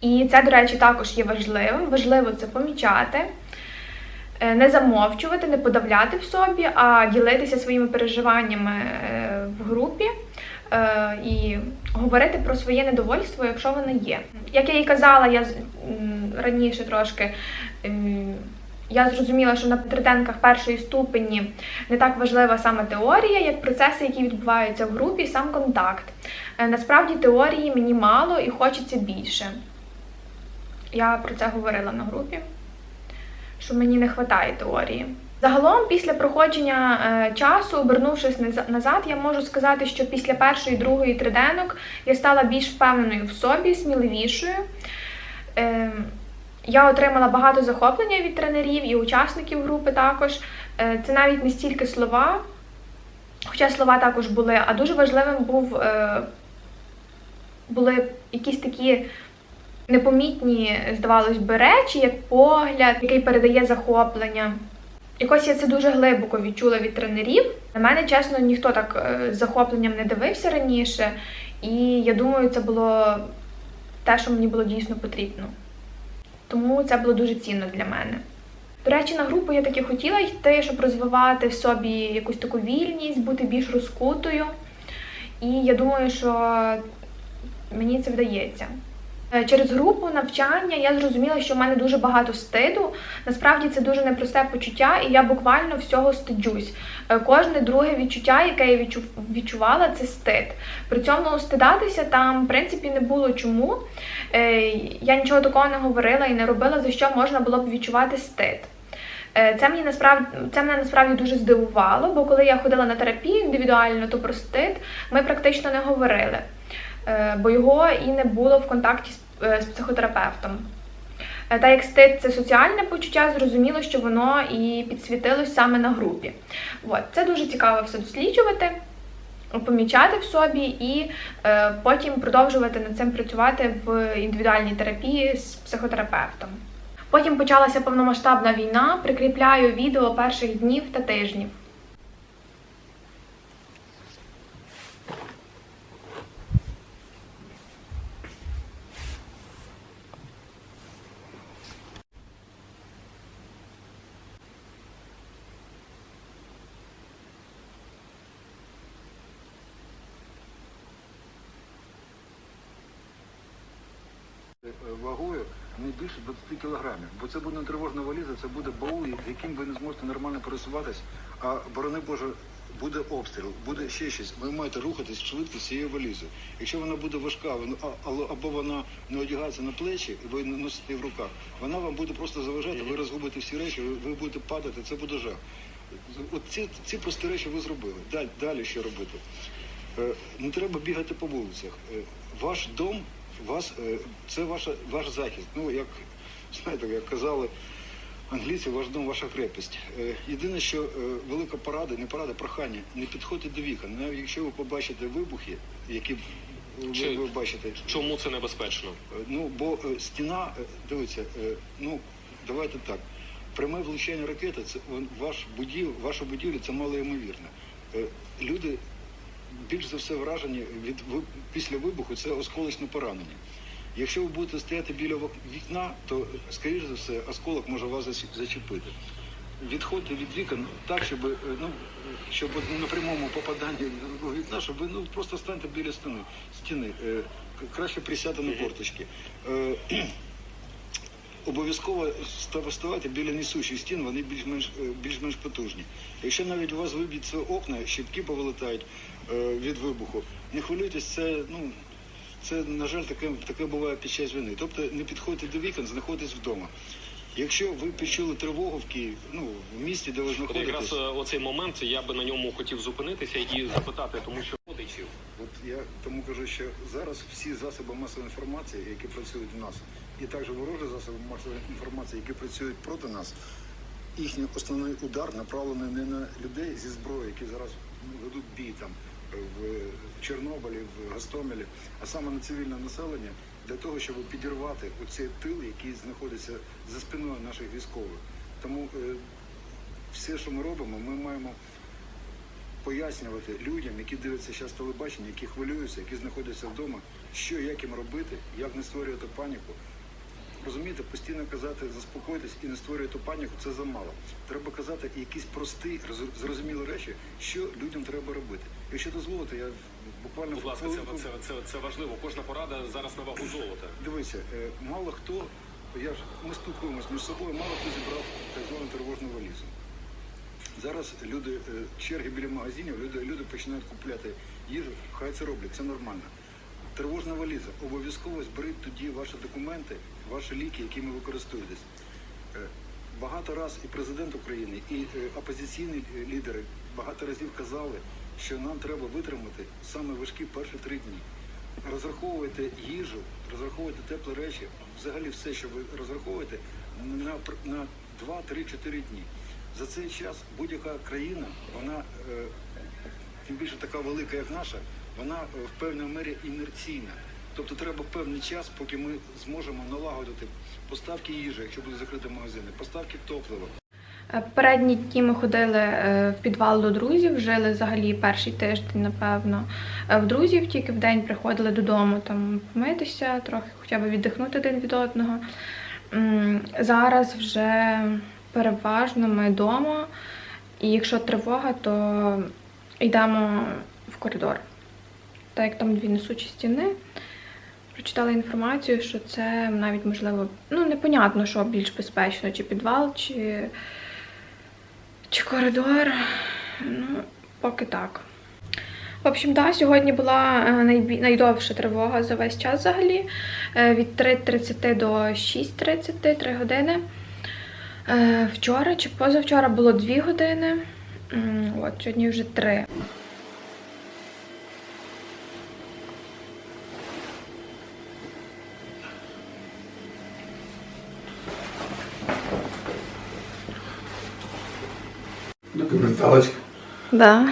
І це, до речі, також є важливим. Важливо це помічати, е, не замовчувати, не подавляти в собі, а ділитися своїми переживаннями е, в групі е, і говорити про своє недовольство, якщо воно є. Як я і казала, я раніше трошки. Я зрозуміла, що на триденках першої ступені не так важлива саме теорія, як процеси, які відбуваються в групі, сам контакт. Насправді теорії мені мало і хочеться більше. Я про це говорила на групі, що мені не вистачає теорії. Загалом, після проходження е, часу, обернувшись назад, я можу сказати, що після першої, другої триденок я стала більш впевненою в собі, сміливішою. Е, я отримала багато захоплення від тренерів і учасників групи також. Е, це навіть не стільки слова, хоча слова також були, а дуже важливим був, е, були якісь такі непомітні, здавалось би, речі, як погляд, який передає захоплення. Якось я це дуже глибоко відчула від тренерів. На мене, чесно, ніхто так е, з захопленням не дивився раніше, і я думаю, це було те, що мені було дійсно потрібно. Тому це було дуже цінно для мене. До речі, на групу я таки хотіла йти, щоб розвивати в собі якусь таку вільність, бути більш розкутою. І я думаю, що мені це вдається. Е, Через групу навчання я зрозуміла, що в мене дуже багато стиду. Насправді це дуже непросте почуття, і я буквально всього стиджусь. Е, Кожне друге відчуття, яке я відчувала, це стид. При цьому стидатися там, в принципі, не було чому. Е, Я нічого такого не говорила і не робила, за що можна було б відчувати стид. Це мені насправді це мене насправді дуже здивувало, бо коли я ходила на терапію індивідуально, то про стид ми практично не говорили, бо його і не було в контакті з, е, психотерапевтом. Е, Та як стид це соціальне почуття, зрозуміло, що воно і підсвітилось саме на групі. От. Це дуже цікаво все досліджувати, помічати в собі і е, потім продовжувати над цим працювати в індивідуальній терапії з психотерапевтом. Потім почалася повномасштабна війна. Прикріпляю відео перших днів та тижнів. Е, вагою не більше 20 кілограмів, бо це буде не тривожна валіза, це буде баул, яким ви не зможете нормально пересуватись, а борони Боже, буде обстріл, буде ще щось. Ви маєте рухатись швидко з цією валізою. Якщо вона буде важка, або вона не одягається на плечі, і ви носите її в руках, вона вам буде просто заважати, ви розгубите всі речі, ви, ви будете падати, це буде жах. От ці, ці прості речі ви зробили. Далі, далі що робити? Е, Не треба бігати по вулицях. Е, Ваш дом, вас, е, це ваша, ваш захист. Ну, як знаєте, як казали англійці, ваш дом, ваша крепость. Е, Єдине, що е, велика порада, не порада, прохання, не підходьте до вікон. Навіть якщо ви побачите вибухи, які ви, Чи- ви бачите, Чому це небезпечно? Ну, бо стіна, дивіться, ну, давайте так. Пряме влучання ракети, це ваш будів, ваша будівля, це малоймовірно. Е, Люди більш за все вражені від після вибуху це осколочне поранення. Якщо ви будете стояти біля вікна, то, скоріш за все, осколок може вас зачепити. Відходьте від вікон так, щоб, е, ну, щоб на прямому попаданні у вікна, щоб ви ну, просто станьте біля стіни. стіни. Е, Краще присяти на корточки. Обов'язково ста- вставати біля несучих стін, вони більш-менш е, більш-менш потужні. Якщо навіть у вас виб'ються окна, щитки повилетають е, від вибуху, не хвилюйтесь, це ну це на жаль таке, таке буває під час війни. Тобто не підходьте до вікон, знаходитесь вдома. Якщо ви почули тривогу в Києві, ну в місті, де ви знаходитесь, якраз е, оцей момент я би на ньому хотів зупинитися і запитати, тому що родичів. От я тому кажу, що зараз всі засоби масової інформації, які працюють у нас, і також ворожі засоби масової інформації, які працюють проти нас, їхній основний удар направлений не на людей зі зброєю, які зараз ведуть бій там в Чорнобилі, в Гостомелі, а саме на цивільне населення для того, щоб підірвати оцей тил, який знаходиться за спиною наших військових. Тому е, все, що ми робимо, ми маємо пояснювати людям, які дивляться зараз телебачення, які хвилюються, які знаходяться вдома, що як їм робити, як не створювати паніку. Розумієте, постійно казати заспокойтесь і не створюйте паніку це замало. Треба казати якісь прості, зрозумілі речі, що людям треба робити. Якщо дозволите, я буквально Будь ласка, це, хвилинку- це, це, це важливо. Кожна порада зараз на вагу золота. Дивися, е, мало хто, я ж ми спілкуємось між собою, мало хто зібрав так звану тривожну валізу. Зараз люди, е, черги біля магазинів, люди, люди починають купляти їжу, хай це роблять, це нормально. Тривожна валіза. Обов'язково зберіть тоді ваші документи, ваші ліки, якими ви користуєтесь. Е, Багато раз і президент України, і е, опозиційні лідери багато разів казали, що нам треба витримати саме важкі перші три дні. Розраховуйте їжу, розраховуйте теплі речі, взагалі все, що ви розраховуєте, на, на 2, 3, 4 дні. За цей час будь-яка країна, вона е, тим більше така велика, як наша, вона е, в певній мері інерційна. Тобто треба певний час, поки ми зможемо налагодити поставки їжі, якщо будуть закриті магазини, поставки топлива. Е, Передні дні ми ходили е, в підвал до друзів, жили взагалі перший тиждень, напевно. В друзів тільки в день приходили додому там помитися, трохи хоча б віддихнути один від одного. Зараз вже переважно ми вдома, і якщо тривога, то йдемо в коридор. Так як там дві несучі стіни. Прочитала інформацію, що це навіть можливо, ну непонятно, що більш безпечно, чи підвал, чи, чи коридор. Ну, поки так. В общем, да, сьогодні була е, найдовша тривога за весь час взагалі. Е, Від 3.30 до 6.30, 3 години. Е, Вчора чи позавчора було 2 години. От, сьогодні вже 3. Документалочка. Да.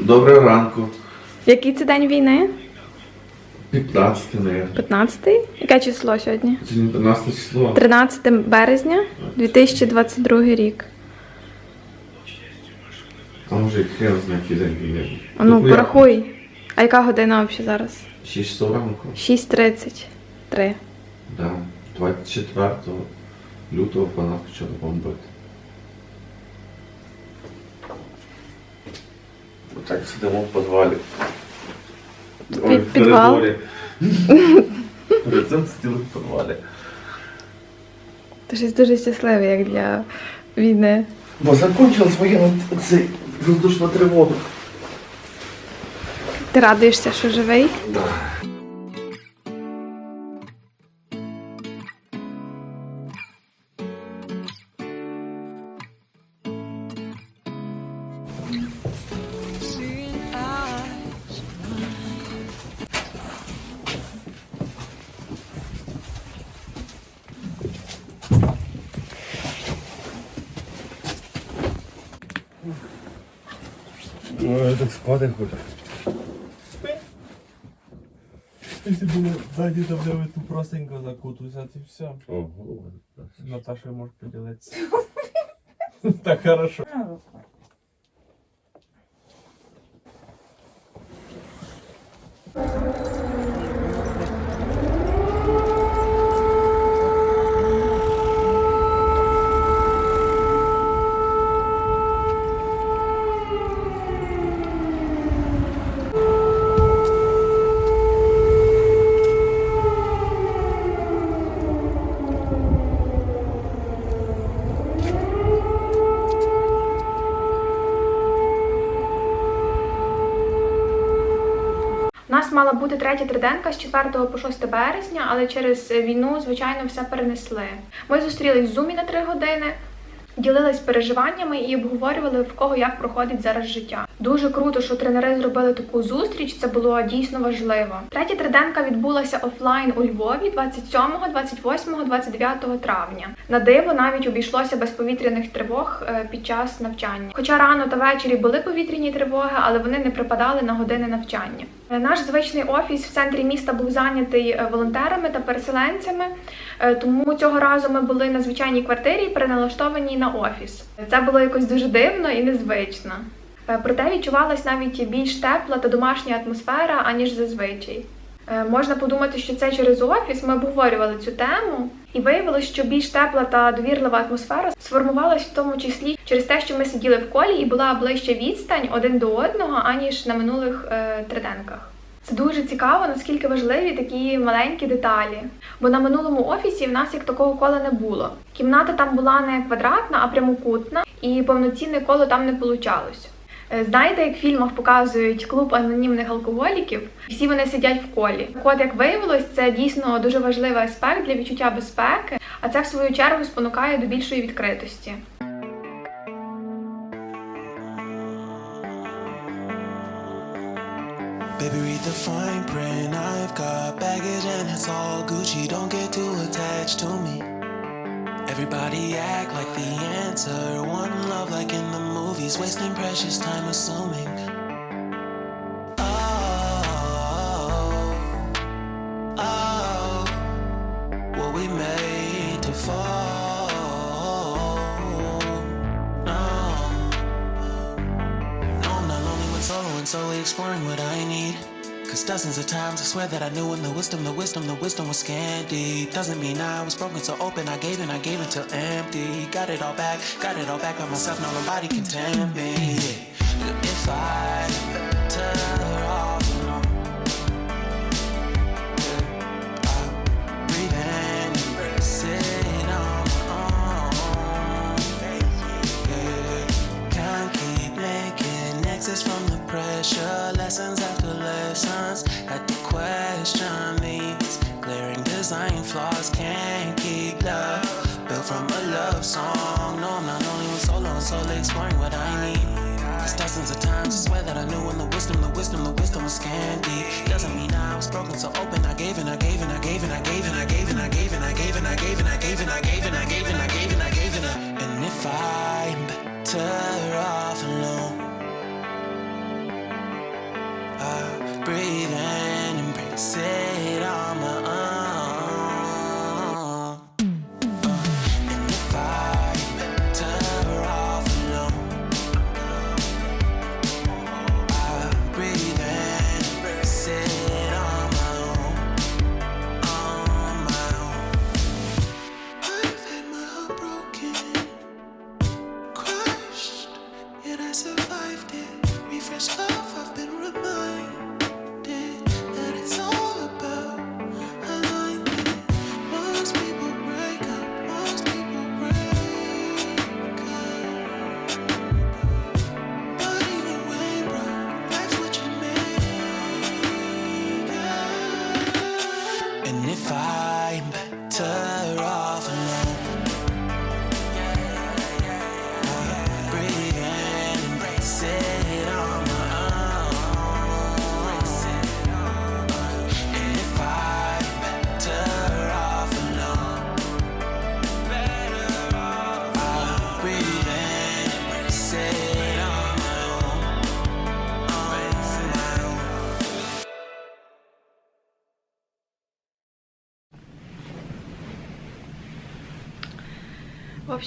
Доброго ранку. Який це день війни? 15 наверное. 15-й? Яке число сьогодні? Сьогодні 15 число. 13 березня 2022 рік. А може хрен знає, який день війни. А ну, Тобто порахуй. А яка година взагалі зараз? 6 часов ранку. 6.33. Да. 24 лютого по нас почали бомбити. Отак сидимо в підвалі. Ой, в підвал? коридорі. Цим сиділи в підвалі. Ти щось дуже щасливий, як для війни. Бо закончилась воєнна цей воздушна тривога. Ти радуєшся, що живий? Ну, так спати хочу. Якщо було ззаді, то бля, ту простенько закутуюся, і все. Ого. Наташа може поділитися. Так хорошо. У нас мала бути третя триденка з 4 по 6 березня, але через війну, звичайно, все перенесли. Ми зустрілись в зумі на 3 години. Ділились переживаннями і обговорювали в кого як проходить зараз життя. Дуже круто, що тренери зробили таку зустріч. Це було дійсно важливо. Третя триденка відбулася офлайн у Львові 27, 28, 29 травня. На диво навіть обійшлося без повітряних тривог е, під час навчання. Хоча рано та ввечері були повітряні тривоги, але вони не припадали на години навчання. Е, Наш звичний офіс в центрі міста був зайнятий е, волонтерами та переселенцями, тому цього разу ми були на звичайній квартирі, переналаштованій на офіс. Це було якось дуже дивно і незвично. Е, Проте відчувалась навіть більш тепла та домашня атмосфера, аніж зазвичай. Е, Можна подумати, що це через офіс. Ми обговорювали цю тему, і виявилось, що більш тепла та довірлива атмосфера сформувалась в тому числі через те, що ми сиділи в колі і була ближча відстань один до одного, аніж на минулих е, триденках. Це дуже цікаво, наскільки важливі такі маленькі деталі. Бо на минулому офісі в нас як такого кола не було. Кімната там була не квадратна, а прямокутна, і повноцінне коло там не получалось. Е, Знаєте, як в фільмах показують клуб анонімних алкоголіків, всі вони сидять в колі. Так От як виявилось, це дійсно дуже важливий аспект для відчуття безпеки, а це в свою чергу спонукає до більшої відкритості. Baby, read the fine print. I've got baggage and it's all Gucci. Don't get too attached to me. Everybody act like the answer. One love like in the movies, wasting precious time assuming. Oh, oh, were we made to fall? No. No, I'm not lonely when solo and solely exploring what. Cause dozens of times I swear that I knew when the wisdom, the wisdom, the wisdom was scanty. Doesn't mean I was broken, so open. I gave and I gave until empty. Got it all back, got it all back by myself. Now nobody can tempt me.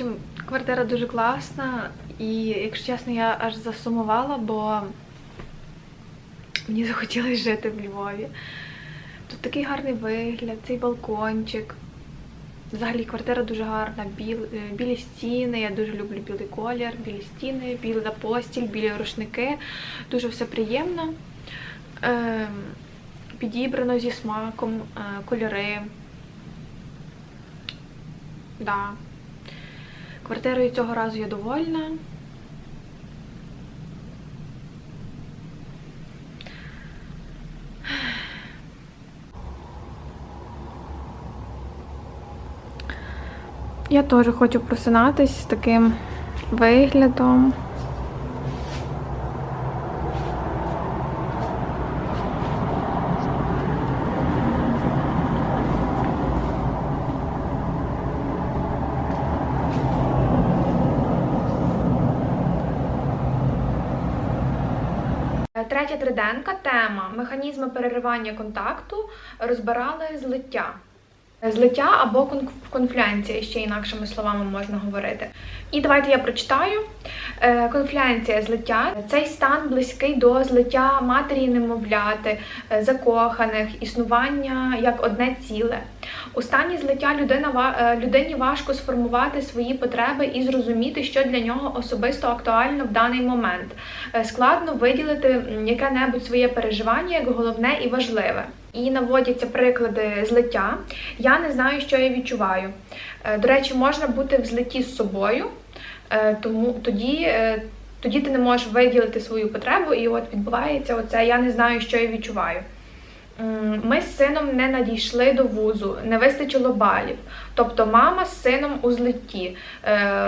Общем, квартира дуже класна, і, якщо чесно, я аж засумувала, бо мені захотілося жити в Львові. Тут такий гарний вигляд, цей балкончик. Взагалі квартира дуже гарна, біл, е, білі стіни, я дуже люблю білий колір, білі стіни, біла постіль, білі рушники. Дуже все приємно. Ем, підібрано зі смаком, е, кольори. Да. Квартирою цього разу я довольна. Я теж хочу просинатись з таким виглядом. Третя триденка тема механізми переривання контакту розбирали злиття. Злиття або кон- конфлюенція, ще інакшими словами можна говорити. І давайте я прочитаю. Е, Конфлюенція злиття цей стан близький до злиття матері немовляти, е, закоханих, існування як одне ціле. У стані злиття людина е, людині важко сформувати свої потреби і зрозуміти, що для нього особисто актуально в даний момент. Складно виділити яке-небудь своє переживання як головне і важливе. І наводяться приклади злиття. Я не знаю, що я відчуваю. Е, До речі, можна бути в злитті з собою, е, тому тоді, е, тоді ти не можеш виділити свою потребу, і от відбувається оце я не знаю, що я відчуваю. Ми з сином не надійшли до вузу, не вистачило балів. Тобто мама з сином у злитті.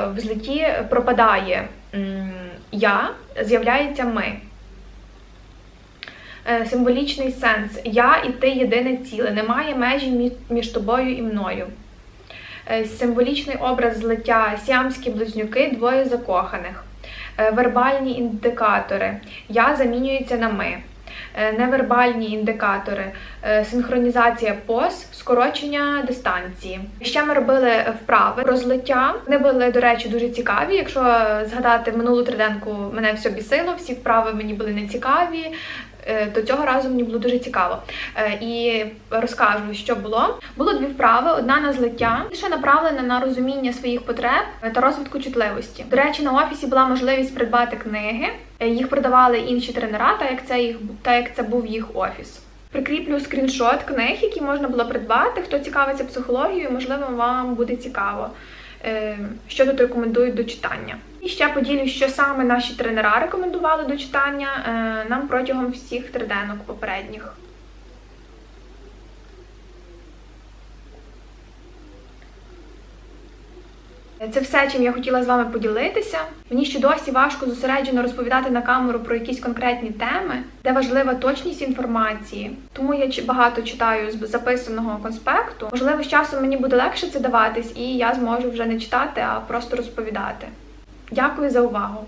В злитті пропадає я, з'являється ми. Символічний сенс Я і ти єдине ціле. Немає межі між тобою і мною. Е, Символічний образ злиття сіамські близнюки, двоє закоханих. Е, Вербальні індикатори. Я замінюється на ми. Е, Невербальні індикатори, синхронізація поз, скорочення дистанції. Ще ми робили вправи про злиття. Вони були, до речі, дуже цікаві. Якщо згадати минулу триденку, мене все бісило, всі вправи мені були нецікаві. Е, То цього разу мені було дуже цікаво. Е, І розкажу, що було. Було дві вправи: одна на злиття, інша направлена на розуміння своїх потреб та розвитку чутливості. До речі, на офісі була можливість придбати книги. Е, Їх продавали інші тренера, так як це їх та як це був їх офіс. Прикріплю скріншот книг, які можна було придбати. Хто цікавиться психологією, можливо, вам буде цікаво, що тут рекомендують до читання. І ще поділюсь, що саме наші тренера рекомендували до читання е, нам протягом всіх триденок попередніх. Це все, чим я хотіла з вами поділитися. Мені ще досі важко зосереджено розповідати на камеру про якісь конкретні теми, де важлива точність інформації. Тому я багато читаю з записаного конспекту. Можливо, з часом мені буде легше це даватись, і я зможу вже не читати, а просто розповідати. Дякую за увагу!